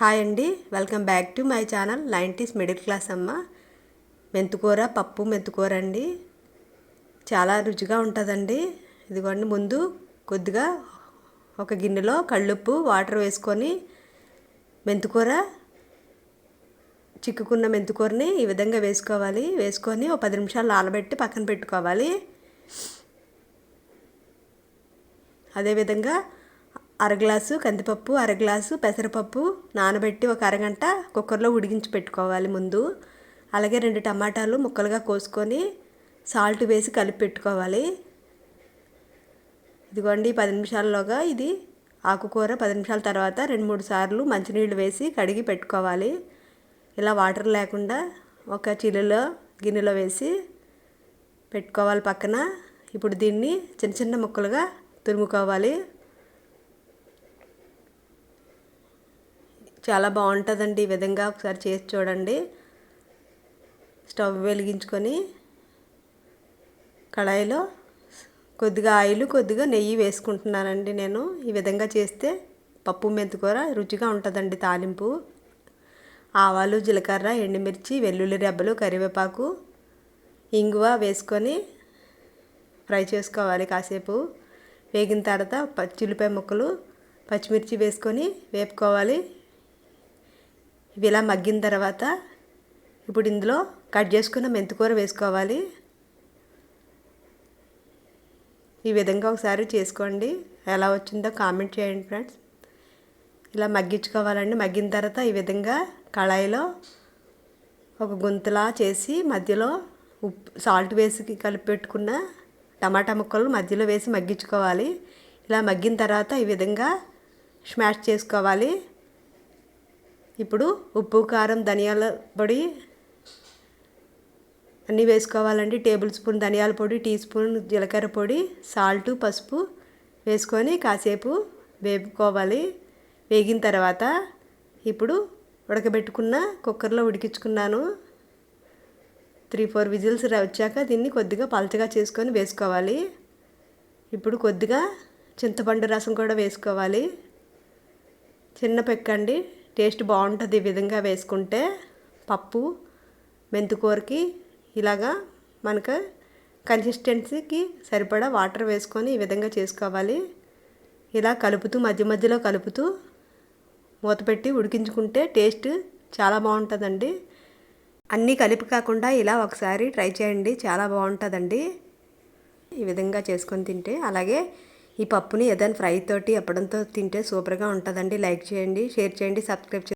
Hi అండి welcome back to my channel nineties middle class అమ్మ. మెంతుకూర పప్పు మెంతుకూర అండి. చాలా రుచిగా ఉంటుందండి. ఇదిగోండి ముందు కొద్దిగా ఒక గిన్నెలో కళ్ళుప్పు వాటర్ వేసుకొని మెంతుకూర చిక్కుకున్న మెంతుకూరని ఈ విధంగా వేసుకోవాలి. వేసుకొని ఒక పది నిమిషాలు నానబెట్టి పక్కన పెట్టుకోవాలి. అదేవిధంగా అర గ్లాసు కందిపప్పు అర గ్లాసు పెసరపప్పు నానబెట్టి ఒక అరగంట కుక్కర్లో ఉడికించి పెట్టుకోవాలి ముందు. అలాగే రెండు టమాటాలు ముక్కలుగా కోసుకొని సాల్ట్ వేసి కలిపి పెట్టుకోవాలి. ఇదిగోండి పది నిమిషాల్లోగా ఇది ఆకుకూర. పది నిమిషాల తర్వాత రెండు మూడు సార్లు మంచినీళ్ళు వేసి కడిగి పెట్టుకోవాలి. ఇలా వాటర్ లేకుండా ఒక చిల్లులో గిన్నెలో వేసి పెట్టుకోవాలి పక్కన. ఇప్పుడు దీన్ని చిన్న చిన్న ముక్కలుగా తురుముకోవాలి. చాలా బాగుంటుందండి ఈ విధంగా ఒకసారి చేసి చూడండి. స్టవ్ వెలిగించుకొని కళాయిలో కొద్దిగా ఆయిల్ కొద్దిగా నెయ్యి వేసుకుంటున్నానండి నేను. ఈ విధంగా చేస్తే పప్పు మెంతికూర రుచిగా ఉంటుందండి తాలింపు. ఆవాలు జీలకర్ర ఎండుమిర్చి వెల్లుల్లి రెబ్బలు కరివేపాకు ఇంగువ వేసుకొని ఫ్రై చేసుకోవాలి కాసేపు. వేగిన తర్వాత పచ్చిల్లిపాయ ముక్కలు పచ్చిమిర్చి వేసుకొని వేపుకోవాలి. ఇవి ఇలా మగ్గిన తర్వాత ఇప్పుడు ఇందులో కట్ చేసుకున్న మెంతికూర వేసుకోవాలి. ఈ విధంగా ఒకసారి చేసుకోండి. ఎలా వచ్చిందో కామెంట్ చేయండి ఫ్రెండ్స్. ఇలా మగ్గించుకోవాలండి. మగ్గిన తర్వాత ఈ విధంగా కళాయిలో ఒక గుంతలా చేసి మధ్యలో ఉప్పు సాల్ట్ వేసి కలిపి పెట్టుకున్న టమాటా ముక్కలు మధ్యలో వేసి మగ్గించుకోవాలి. ఇలా మగ్గిన తర్వాత ఈ విధంగా స్మాష్ చేసుకోవాలి. ఇప్పుడు ఉప్పు కారం ధనియాల పొడి అన్నీ వేసుకోవాలండి. టేబుల్ స్పూన్ ధనియాల పొడి టీ స్పూన్ జీలకర్ర పొడి సాల్ట్ పసుపు వేసుకొని కాసేపు వేపుకోవాలి. వేగిన తర్వాత ఇప్పుడు ఉడకబెట్టుకున్న కుక్కర్లో ఉడికించుకున్నాను. త్రీ ఫోర్ విజిల్స్ వచ్చాక దీన్ని కొద్దిగా పలచగా చేసుకొని వేసుకోవాలి. ఇప్పుడు కొద్దిగా చింతపండు రసం కూడా వేసుకోవాలి. చిన్న పెక్కండి. టేస్ట్ బాగుంటుంది ఈ విధంగా వేసుకుంటే పప్పు మెంతికూరకి ఇలాగా మనకు కన్సిస్టెన్సీకి సరిపడా వాటర్ వేసుకొని ఈ విధంగా చేసుకోవాలి. ఇలా కలుపుతూ మధ్య మధ్యలో కలుపుతూ మూత పెట్టి ఉడికించుకుంటే టేస్ట్ చాలా బాగుంటుందండి. అన్నీ కలిపి కాకుండా ఇలా ఒకసారి ట్రై చేయండి చాలా బాగుంటుందండి. ఈ విధంగా చేసుకొని తింటే. అలాగే ఈ పప్పుని ఏదైనా ఫ్రై తోటి అప్పడంతో తింటే సూపర్గా ఉంటుందండి. లైక్ చేయండి షేర్ చేయండి సబ్స్క్రైబ్ చేయండి